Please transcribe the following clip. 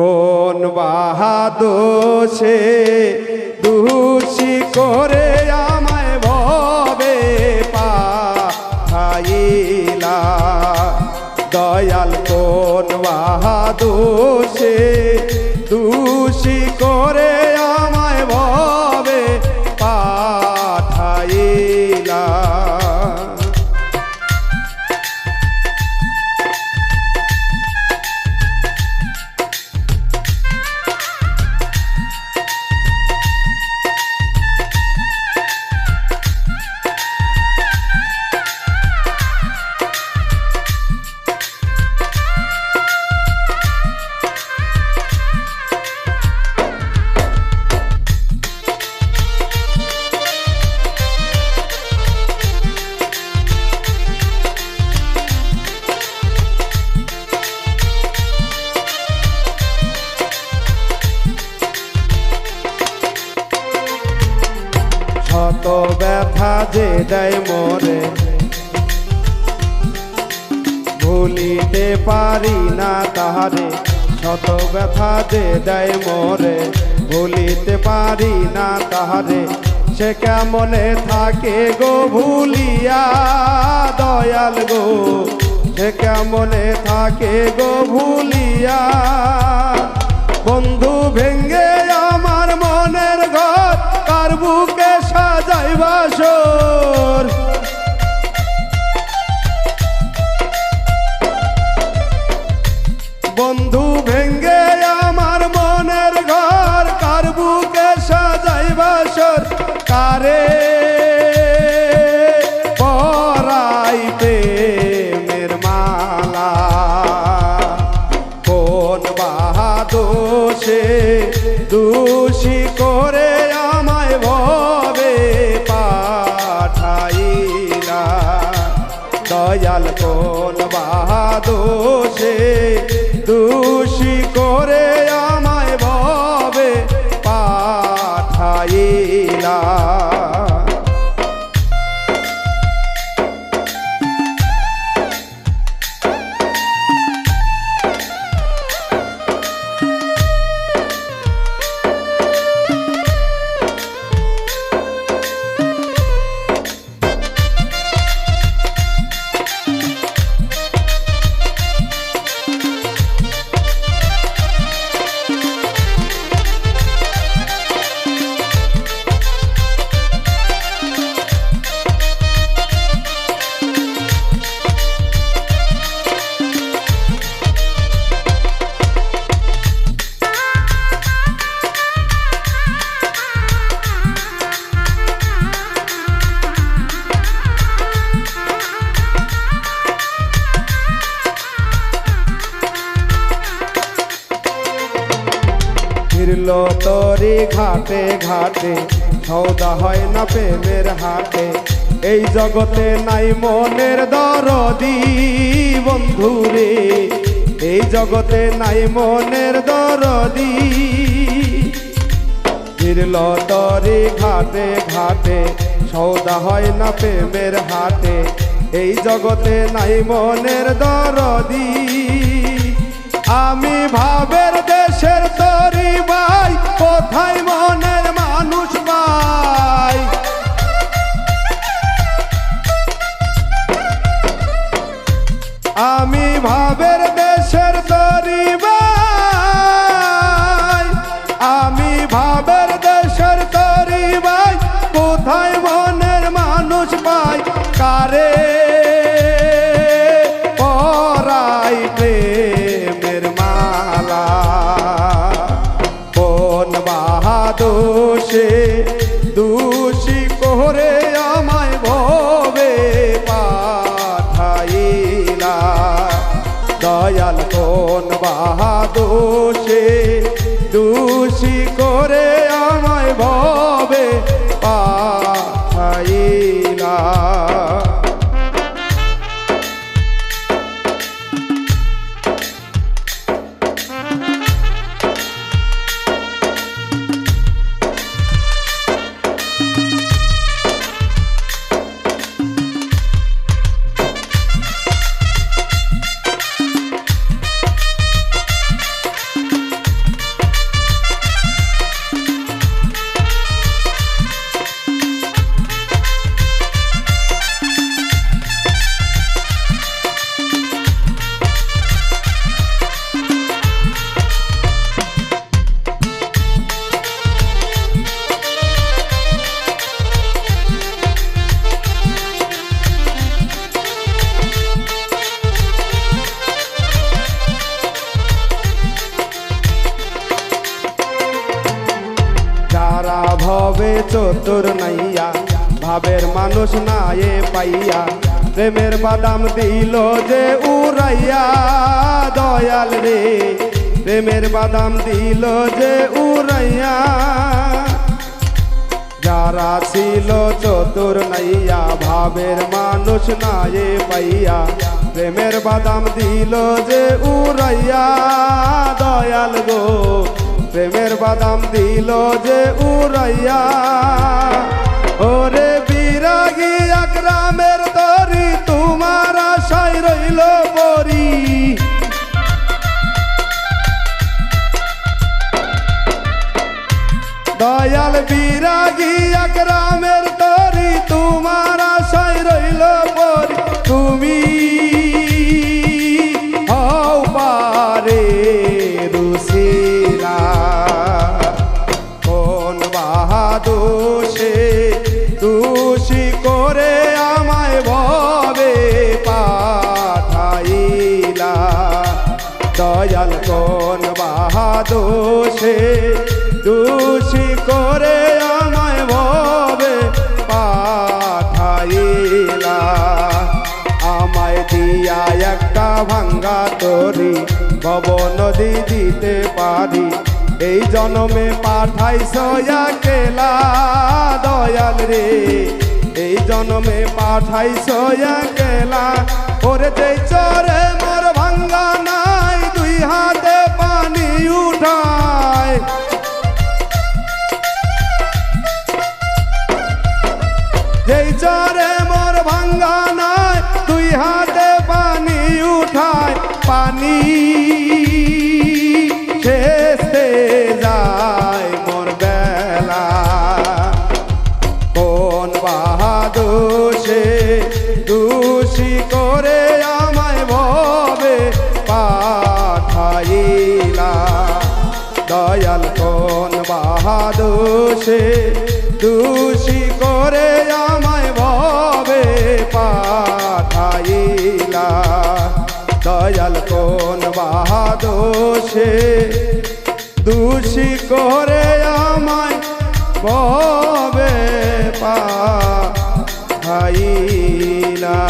কোন বাহাদোষে দোষী করে আমায় ভবে পাইলা দয়াল কোন বাহাদোষে শত ব্যথা যে দেয় মরে ভুলিতে পারি না তাহারে শত ব্যথা যে দেয় মরে ভুলিতে পারি না তাহারে, সে কেমনে থাকে গো ভুলিয়া দয়াল গো? সে কেমনে থাকে গো ভুলিয়া? বন্ধু ভেঙ্গে পাঠাইলা ঘাটে ঘাটে সৌদা হয় না প্রেমের হাটে। এই জগতে নাই মনের দরদি বন্ধুরে এই জগতে নাই মনের দরদি। ফিরল তরি ঘাটে ঘাটে সৌদা হয় না প্রেমের হাটে। এই জগতে নাই মনের দরদি। আমি ভাবের দেশের তরি ভাই কোথায় মনের মানুষ ভাই চতুর নাইয়া, ভাবের মানুষ না এ পাইয়া, প্রেমের বাদাম দিল যে উড়াইয়া। দয়াল রে, প্রেমের বাদাম দিল যে উড়াইয়া। যারা ছিল চতুর নাইয়া, ভাবের মানুষ না এ পাইয়া, প্রেমের বাদাম দিল যে উড়াইয়া। দয়াল গো প্রেমের বাদাম দিল যে উড়াইয়া। ওরে বাহাদুষে দোষী করে আমায় ভবে পাঠাইলা। আমায় দিয়া একটা ভাঙ্গা তরি ভব নদী দিতে পারি। এই জনমে পাঠাই সয়া কেলা দয়াল রে। এই জনমে পাঠাই সয়া কেলা ওরে যেই চরে পানি শেষে যায় মোর বেলা কোন বাহাদুষে দোষী করে আমায় ভবে পাঠাইলা। দয়াল কোন বাহাদুষে দোষী করে আমায় দয়াল কোন বাহাদোষে দোষী করে আমায় কবে পা পাঠাইলা?